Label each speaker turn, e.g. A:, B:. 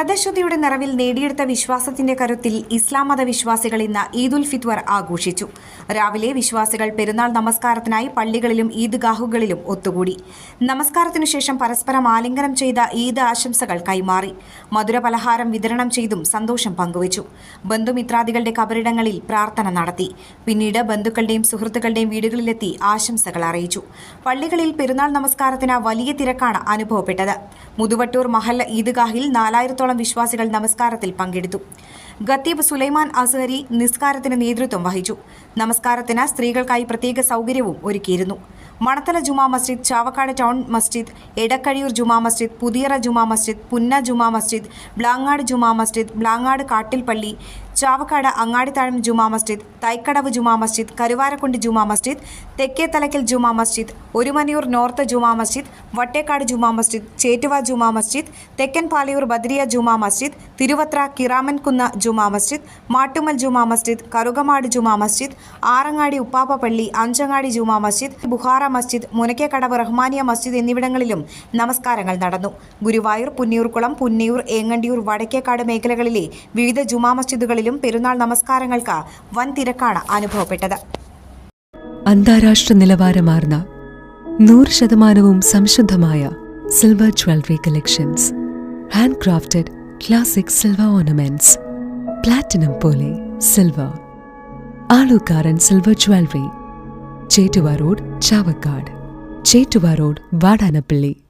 A: വ്രതശുദ്ധിയുടെ നിറവിൽ നേടിയെടുത്ത വിശ്വാസത്തിന്റെ കരുത്തിൽ ഇസ്ലാം മത വിശ്വാസികൾ ഇന്ന് ഈദുൽ ഫിത്വർ ആഘോഷിച്ചു. രാവിലെ വിശ്വാസികൾ പെരുന്നാൾ നമസ്കാരത്തിനായി പള്ളികളിലും ഈദ്ഗാഹുകളിലും ഒത്തുകൂടി. നമസ്കാരത്തിനു ശേഷം പരസ്പരം ആലിംഗനം ചെയ്ത ഈദ് ആശംസകൾ കൈമാറി. മധുര പലഹാരം വിതരണം ചെയ്തും സന്തോഷം പങ്കുവച്ചു. ബന്ധുമിത്രാദികളുടെ കബറിടങ്ങളിൽ പ്രാർത്ഥന നടത്തി. പിന്നീട് ബന്ധുക്കളുടെയും സുഹൃത്തുക്കളുടെയും വീടുകളിലെത്തി ആശംസകൾ അറിയിച്ചു. പള്ളികളിൽ പെരുന്നാൾ നമസ്കാരത്തിന് വലിയ തിരക്കാണ് അനുഭവപ്പെട്ടത്. മുതുവട്ടൂർ മഹല്ല ഈദ്ഗാഹിൽ നാലായിരത്തോളം വിശ്വാസികൾ നമസ്കാരത്തിൽ പങ്കെടുത്തു. ഖത്തീബ് സുലൈമാൻ അസഹരി നിസ്കാരത്തിന് നേതൃത്വം വഹിച്ചു. നമസ്കാരത്തിന് സ്ത്രീകൾക്കായി പ്രത്യേക സൗകര്യവും ഒരുക്കിയിരുന്നു. മണത്തല ജുമാ മസ്ജിദ് ചാവക്കാട് ടൗൺ മസ്ജിദ് എടക്കഴിയൂർ ജുമാ മസ്ജിദ് പുതിയറ ജുമാ മസ്ജിദ് പുന്ന ജുമാ മസ്ജിദ് ബ്ലാങ്ങാട് ജുമാ മസ്ജിദ് ബ്ലാങ്ങാട് കാട്ടിൽപ്പള്ളി ചാവക്കാട് അങ്ങാടിത്താഴം ജുമാ മസ്ജിദ് തൈക്കടവ് ജുമാ മസ്ജിദ് കരുവാരക്കുണ്ട് ജുമാ മസ്ജിദ് തെക്കേ തലക്കൽ ജുമാ മസ്ജിദ് ഒരുമനിയൂർ നോർത്ത് ജുമാ മസ്ജിദ് വട്ടേക്കാട് ജുമാ മസ്ജിദ് ചേറ്റുവ ജുമാ മസ്ജിദ് തെക്കൻ പാലിയൂർ ബദ്രിയ ജുമാ മസ്ജിദ് തിരുവത്ര കിറാമൻകുന്ന് ജുമാ മസ്ജിദ് മാട്ടുമൽ ജുമാ മസ്ജിദ് കറുകമാട് ജുമാ മസ്ജിദ് ആറങ്ങാടി ഉപ്പാപ്പ പള്ളി അഞ്ചങ്ങാടി ജുമാ മസ്ജിദ് ബുഹാറ മസ്ജിദ് മുനക്കേക്കടവ് റഹ്മാനിയ മസ്ജിദ് എന്നിവിടങ്ങളിലും നമസ്കാരങ്ങൾ നടന്നു ഗുരുവായൂർ പുന്നിയൂർക്കുളം പുന്നിയൂർ ഏങ്ങണ്ടിയൂർ വടക്കേക്കാട് മേഖലകളിലെ വിവിധ ജുമാ മസ്ജിദുകളിലും പെരുന്നാൾ നമസ്കാരങ്ങൾക്ക് വൻ തിരക്കാണ് അനുഭവപ്പെട്ടത്.
B: അന്താരാഷ്ട്ര നിലവാരമാർന്ന നൂറ് ശതമാനവും സംശുദ്ധമായ silver jewellery collections hand crafted classic silver ornaments platinum പോലെ silver Alukkaran silver jewellery Chettuva road Chavakkad. Chettuva road Vadanappally.